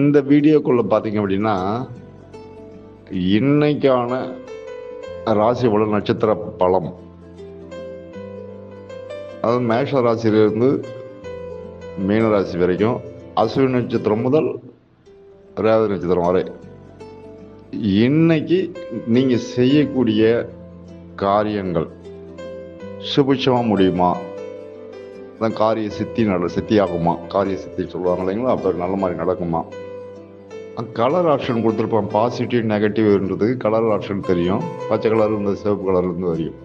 இந்த வீடியோக்குள்ள பார்த்தீங்க அப்படின்னா இன்னைக்கான ராசி பலன் நட்சத்திர பலம். அதாவது மேஷ ராசியிலிருந்து மீன ராசி வரைக்கும் அசுவின் நட்சத்திரம் முதல் ரேவதி நட்சத்திரம் வரை. இன்னைக்கு நீங்கள் செய்யக்கூடிய காரியங்கள் சுபிட்சமாக முடியுமா? அதான் காரிய சித்தி நட சித்தி ஆகுமா காரிய சித்தி சொல்லுவாங்க இல்லைங்களா? அப்போ நல்ல மாதிரி நடக்குமா? கலர் ஆப்ஷன் கொடுத்துருப்பான். பாசிட்டிவ் நெகட்டிவ்ன்றது கலர் ஆப்ஷன் தெரியும். பச்சை கலர் இந்த சிவப்பு கலர் இருந்து வரையும்.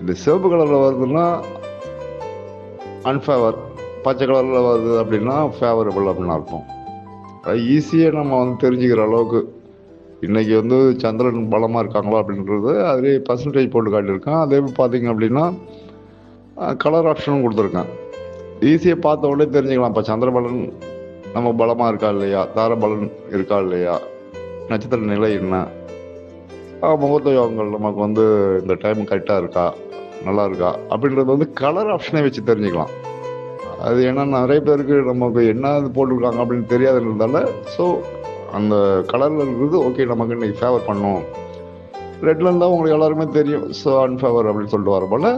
இந்த சிவப்பு கலரில் வருதுன்னா அன்ஃபேவர் பச்சை கலரில் வருது அப்படின்னா ஃபேவரபிள் அப்படின்னு அர்த்தம். அது ஈஸியாக நம்ம வந்து தெரிஞ்சுக்கிற அளவுக்கு. இன்றைக்கி வந்து சந்திரன் பலமாக இருக்காங்களா அப்படின்றது அதிலே பர்சன்டேஜ் போட்டு காட்டியிருக்கேன். அதே பார்த்தீங்க அப்படின்னா கலர் ஆப்ஷனும் கொடுத்துருக்கேன். ஈஸியாக பார்த்த உடனே தெரிஞ்சுக்கலாம். இப்போ சந்திரபலன் நம்ம பலமாக இருக்கா இல்லையா? தாரபலன் இருக்கா இல்லையா? நட்சத்திர நிலை என்ன? முகூர்த்த யோகங்கள் நமக்கு வந்து இந்த டைம் கரெக்டாக இருக்கா? நல்லா இருக்கா? அப்படின்றது வந்து கலர் ஆப்ஷனே வச்சு தெரிஞ்சுக்கலாம். அது ஏன்னா நிறைய பேருக்கு நமக்கு என்ன இது போட்டிருக்காங்க அப்படின்னு தெரியாதுன்றதால ஸோ அந்த கலரில் இருக்கிறது ஓகே நமக்கு இன்னைக்கு ஃபேவர் பண்ணும். ரெட்ல இருந்தால் உங்களுக்கு எல்லாருமே தெரியும். ஸோ அன்ஃபேவர் அப்படின்னு சொல்லிட்டு வர போல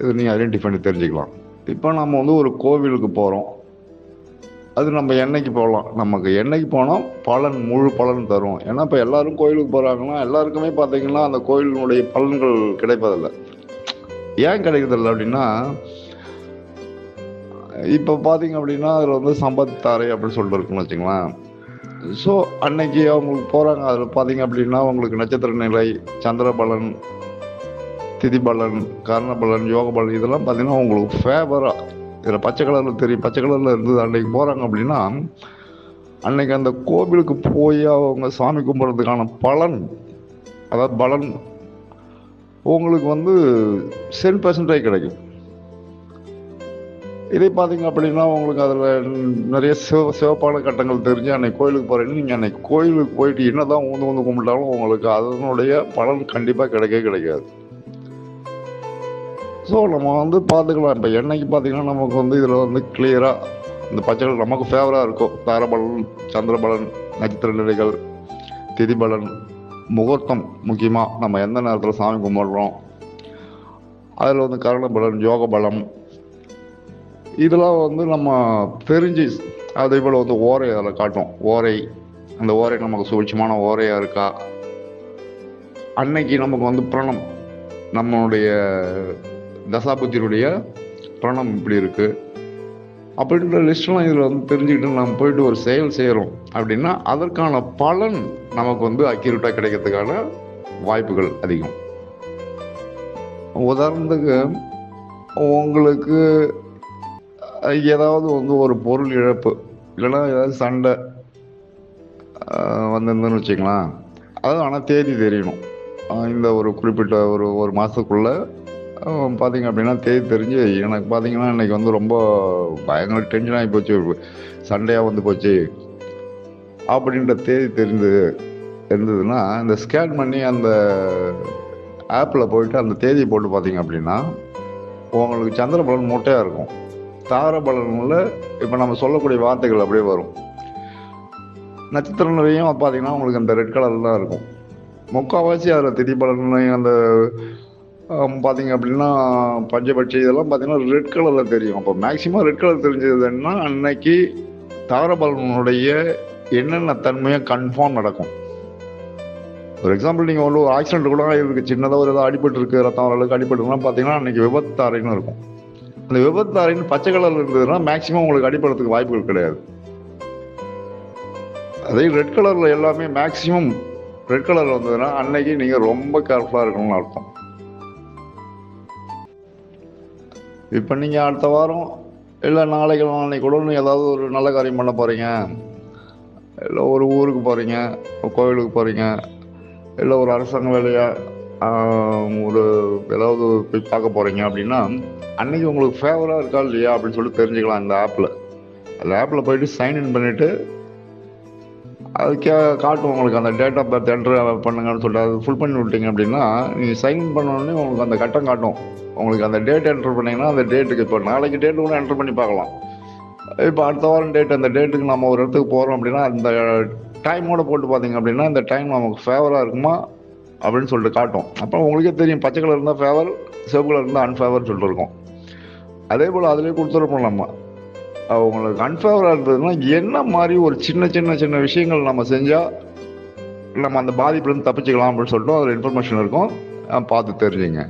இது நீங்கள் ஐடென்டிஃபை பண்ணி தெரிஞ்சுக்கலாம். இப்போ நம்ம வந்து ஒரு கோவிலுக்கு போகிறோம் அது நம்ம என்னைக்கு போகலாம் நமக்கு என்னைக்கு போனால் பலன் முழு பலன் தரும். ஏன்னா இப்போ எல்லாரும் கோயிலுக்கு போகிறாங்கன்னா எல்லாருக்குமே பார்த்தீங்கன்னா அந்த கோயிலினுடைய பலன்கள் கிடைப்பதில்லை. ஏன் கிடைக்கிறதில்ல அப்படின்னா இப்போ பார்த்தீங்க அப்படின்னா அதில் வந்து சம்பத்தாரை அப்படின்னு சொல்லிட்டு இருக்குன்னு வச்சுங்களேன் ஸோ அன்னைக்கு அவங்களுக்கு போகிறாங்க அதில் பார்த்தீங்க அப்படின்னா அவங்களுக்கு நட்சத்திர நிலை சந்திர பலன் திதி பலன் கர்ண பலன் யோக பலன் இதெல்லாம் பார்த்தீங்கன்னா அவங்களுக்கு ஃபேவராக இதில் பச்சை கலரில் தெரியும் பச்சை கலரில் இருந்தது. அன்றைக்கி போகிறாங்க அப்படின்னா அன்றைக்கி அந்த கோவிலுக்கு போய் அவங்க சாமி கும்பிட்றதுக்கான பலன் அதாவது பலன் உங்களுக்கு வந்து சென் பர்சன்டேஜ் கிடைக்கும். இதே பார்த்தீங்க அப்படின்னா உங்களுக்கு அதில் நிறைய சிவ சிவப்பான கட்டங்கள் தெரிஞ்சு அன்னைக்கு கோயிலுக்கு போகிறீங்க நீங்கள் அன்னைக்கு கோயிலுக்கு போயிட்டு என்னதான் ஊந்து ஊந்து கும்பிட்டாலும் உங்களுக்கு அதனுடைய பலன் கண்டிப்பாக கிடைக்கவே கிடைக்காது. ஸோ நம்ம வந்து பார்த்துக்கலாம். இப்போ என்னைக்கு பார்த்தீங்கன்னா நமக்கு வந்து இதில் வந்து கிளியராக இந்த பச்சைகள் நமக்கு ஃபேவராக இருக்கும். தாரபலன் சந்திரபலன் நட்சத்திர நிலைகள் திதிபலன் முகூர்த்தம் முக்கியமாக நம்ம எந்த நேரத்தில் சாமி கும்பிட்றோம். அதில் வந்து கரணபலன் யோக பலம் இதெல்லாம் வந்து நம்ம தெரிஞ்சு அதே போல் வந்து ஓரை அதில் காட்டும். ஓரை அந்த ஓரை நமக்கு சூட்சமான ஓரையாக இருக்கா? அன்னைக்கு நமக்கு வந்து பிரணம். நம்மளுடைய தசாபுத்தியுடைய பிரணம் இப்படி இருக்கு. அப்படின்ற லிஸ்ட்லாம் இதில் வந்து தெரிஞ்சுக்கிட்டு நம்ம போயிட்டு ஒரு செயல் செய்கிறோம் அப்படின்னா அதற்கான பலன் நமக்கு வந்து அக்யூரேட்டாக கிடைக்கிறதுக்கான வாய்ப்புகள் அதிகம். உதாரணத்துக்கு உங்களுக்கு ஏதாவது வந்து ஒரு பொருள் இழப்பு இல்லைன்னா ஏதாவது சண்டை வந்திருந்துன்னு வச்சுக்கலாம் அது ஆனால் தேதி தெரியணும். இந்த ஒரு குறிப்பிட்ட ஒரு ஒரு மாதத்துக்குள்ளே பார்த்தீங்க அப்படின்னா தேதி தெரிஞ்சு எனக்கு பார்த்தீங்கன்னா இன்னைக்கு வந்து ரொம்ப பயங்கர டென்ஷன் ஆகி போச்சு. சண்டையாக வந்து போச்சு. அப்படின்ற தேதி தெரிந்து இருந்ததுன்னா இந்த ஸ்கேன் பண்ணி அந்த ஆப்பில் போயிட்டு அந்த தேதியை போட்டு பார்த்தீங்க அப்படின்னா உங்களுக்கு சந்திர பலன் மூட்டையாக இருக்கும். தார பலனில் இப்போ நம்ம சொல்லக்கூடிய வார்த்தைகள் அப்படியே வரும். நட்சத்திர நிலையும் பார்த்தீங்கன்னா உங்களுக்கு அந்த ரெட் கலர் தான் இருக்கும். முக்கால்வாசி அதில் திதி பலன் அந்த பார்த்தீங்க அப்படின்னா பஞ்சபட்சி இதெல்லாம் பார்த்தீங்கன்னா ரெட் கலரில் தெரியும். அப்போ மேக்சிமம் ரெட் கலர் தெரிஞ்சதுன்னா அன்னைக்கு தாரபலனுடைய என்னென்ன தன்மையாக கன்ஃபார்ம் நடக்கும். ஒரு எக்ஸாம்பிள் நீங்கள் ஒரு ஆக்சிடென்ட் கூட இருக்கு சின்னதாக ஒரு ஏதாவது அடிபட்டு இருக்கு ரத்தம் ஓரளவுக்கு அடிபட்டுருக்குன்னா பார்த்தீங்கன்னா அன்னைக்கு விபத்தாரைன்னு இருக்கும். அந்த விபத்தாரைன்னு பச்சை கலரில் இருந்ததுன்னா மேக்சிமம் உங்களுக்கு அடிபடுறதுக்கு வாய்ப்புகள் கிடையாது. அதே ரெட் கலரில் எல்லாமே மேக்சிமம் ரெட் கலரில் வந்ததுன்னா அன்னைக்கு நீங்கள் ரொம்ப கேர்ஃபுல்லாக இருக்கணும்னு அர்த்தம். இப்போ நீங்கள் அடுத்த வாரம் இல்லை நாளைக்கு நாளைக்கு கூட ஏதாவது ஒரு நல்ல காரியம் பண்ண போகிறீங்க. இல்லை ஒரு ஊருக்கு போகிறீங்க கோவிலுக்கு போகிறீங்க இல்லை ஒரு அரசாங்க வேலையை ஒரு ஏதாவது போய் பார்க்க போகிறீங்க அப்படின்னா அன்றைக்கி உங்களுக்கு ஃபேவராக இருக்கா இல்லையா அப்படின்னு சொல்லிட்டு தெரிஞ்சுக்கலாம் இந்த ஆப்பில் அந்த ஆப்பில் போயிட்டு சைன்இன் பண்ணிவிட்டு அது கே காட்டும் உங்களுக்கு அந்த டேட் ஆஃப் பர்த் என்ட்ரு பண்ணுங்கன்னு சொல்லிட்டு அது ஃபுல் பண்ணி விட்டீங்க அப்படின்னா நீங்கள் சைன் பண்ணோடனே உங்களுக்கு அந்த கட்டம் காட்டும். உங்களுக்கு அந்த டேட் என்ட்ரு பண்ணிங்கன்னா அந்த டேட்டுக்கு இப்போ நாளைக்கு டேட் கூட என்ட்ரு பண்ணி பார்க்கலாம். இப்போ அடுத்த வாரம் டேட் அந்த டேட்டுக்கு நம்ம ஒரு இடத்துக்கு போகிறோம் அப்படின்னா அந்த டைமோட போட்டு பார்த்தீங்க அப்படின்னா இந்த டைம் நமக்கு ஃபேவராக இருக்குமா அப்படின்னு சொல்லிட்டு காட்டும். அப்போ உங்களுக்கே தெரியும் பச்சை கலர் இருந்தால் ஃபேவர் சிவப்பு கலர் இருந்தால் அன்ஃபேவர் சொல்லிட்டு இருக்கோம். அதே போல் அதிலே கொடுத்துருப்போம் நம்ம. அவங்களுக்கு அன்ஃபேவராக இருந்ததுன்னா என்ன மாதிரி ஒரு சின்ன சின்ன சின்ன விஷயங்கள் நம்ம செஞ்சால் நம்ம அந்த பாதிப்புலேருந்து தப்பிச்சுக்கலாம் அப்படின்னு சொல்லிட்டு அதில் இன்ஃபர்மேஷன் இருக்கும். பார்த்து தெரிஞ்சுங்க.